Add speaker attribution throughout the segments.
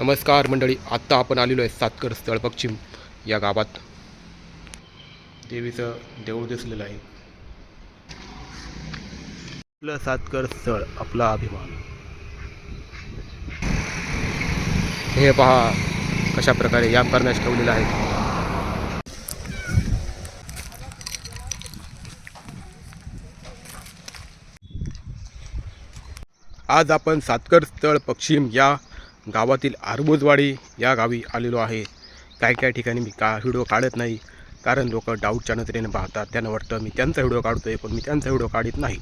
Speaker 1: नमस्कार मंडळी आत्ता आपण आलेलो आहे सातकर स्थळ पश्चिम या गावात. देवीचं देऊळ दिसलेलं आहे. आपलं सातकर स्थळ आपला अभिमान. हे पहा कशा प्रकारे याम करण्यास ठेवलेलं आहे. आज आपण सातकर स्थळ पश्चिम या गावातील आरबोजवाडी या गावी आलेलो आहे. काय काय ठिकाणी मी का व्हिडिओ काढत नाही कारण लोक डाऊटच्या नजरेने पाहतात. त्यांना वाटतं मी त्यांचा व्हिडिओ काढतोय पण मी त्यांचा व्हिडिओ काढत नाही.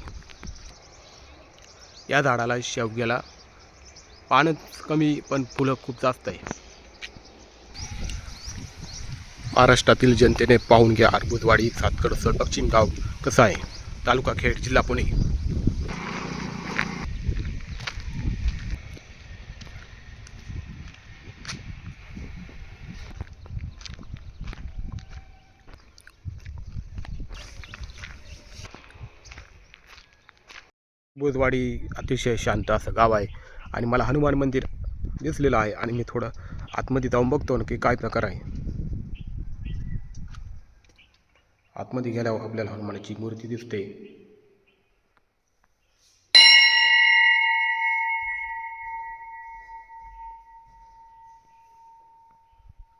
Speaker 1: या झाडाला शेवग्याला पानच कमी पण फुलं खूप जास्त आहे. महाराष्ट्रातील जनतेने पाहून घ्या आरबुजवाडी सातकडसर पश्चिम गाव कसं आहे? तालुका खेड जिल्हा पुणे. बुधवाडी अतिशय शांत असं गाव आहे आणि मला हनुमान मंदिर दिसलेलं आहे आणि मी थोडं आतमध्ये जाऊन बघतो ना की काय प्रकार आहे. आतमध्ये गेल्यावर आपल्याला हनुमानाची मूर्ती दिसते.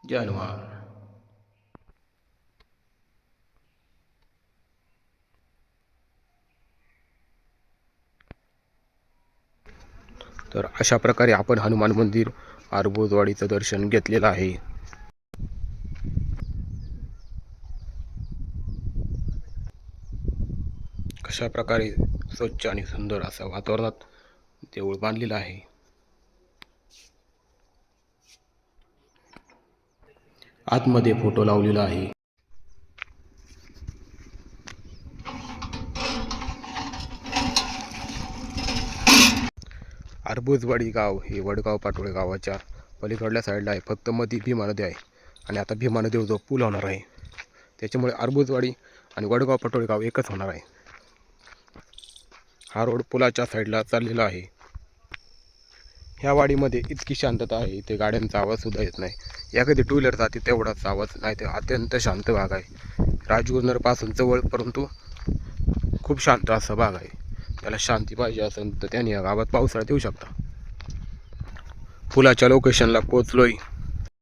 Speaker 1: जय हनुमान. तर अशा प्रकारे आपण हनुमान मंदिर आरबोजवाडीचं दर्शन घेतलेलं आहे. कशा प्रकारे स्वच्छ आणि सुंदर असं वातावरणात देऊळ बांधलेलं आहे. आतमध्ये फोटो लावलेला आहे. आरबुजवाडी गाव हे वडगाव पाटोळे गावाच्या पलीकडल्या साईडला आहे. फक्त मधी भीमा नदी आहे. आणि आता भीमा नदीवर जो पूल होणार आहे त्याच्यामुळे आरबुजवाडी आणि वडगाव पाटोळे गाव एकच होणार आहे. हा रोड पुलाच्या साईडला चाललेला आहे. ह्या वाडीमध्ये इतकी शांतता आहे इथे गाड्यांचा आवाजसुद्धा येत नाही. या कधी टू व्हीलर जाते तेवढाच आवाज नाही ते अत्यंत शांत भाग आहे. राजगुरनरपासून जवळ परंतु खूप शांत असा भाग आहे. त्याला शांती पाहिजे असेल तर त्याने या गावात पावसाळ्यात येऊ शकता. पुलाच्या लोकेशनला पोचलोय